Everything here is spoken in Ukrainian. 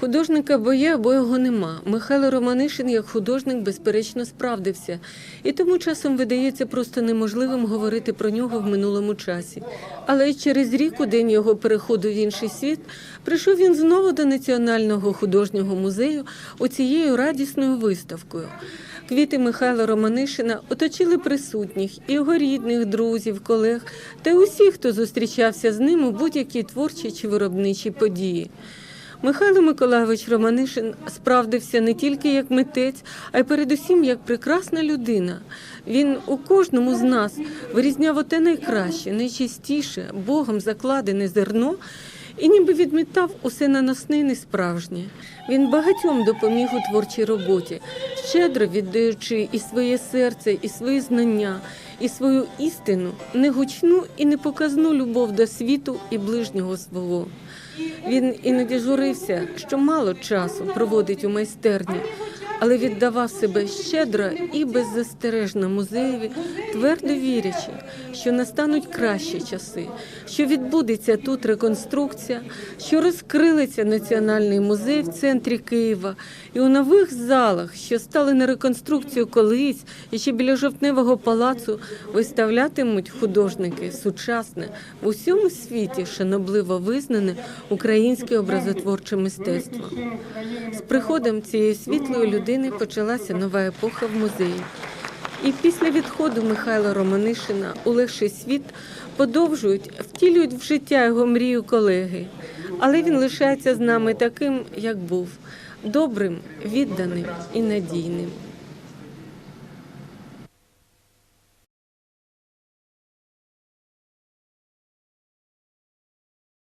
Художника або є, або його нема. Михайло Романишин як художник безперечно справдився, і тому часом видається просто неможливим говорити про нього в минулому часі. Але й через рік, у день його переходу в інший світ, прийшов він знову до Національного художнього музею оцією радісною виставкою. Квіти Михайла Романишина оточили присутніх і його рідних, друзів, колег та усіх, хто зустрічався з ним у будь-якій творчій чи виробничій події. Михайло Миколайович Романишин справдився не тільки як митець, а й передусім як прекрасна людина. Він у кожному з нас вирізняв оте найкраще, найчистіше, Богом закладене зерно і ніби відмітав усе наносне і несправжнє. Він багатьом допоміг у творчій роботі, щедро віддаючи і своє серце, і свої знання, і свою істину, негучну і непоказну любов до світу і ближнього свого. Він іноді журився, що мало часу проводить у майстерні, але віддавав себе щедро і беззастережно музеєві, твердо вірячи, що настануть кращі часи, що відбудеться тут реконструкція, що розкрилиться національний музей в центрі Києва, і у нових залах, що стали на реконструкцію колись, і ще біля жовтневого палацу виставлятимуть художники сучасне в усьому світі шанобливо визнане українське образотворче мистецтво. З приходом цієї світлої людини почалася нова епоха в музеї. І після відходу Михайла Романишина у легший світ подовжують, втілюють в життя його мрію колеги. Але він лишається з нами таким, як був добрим, відданим і надійним.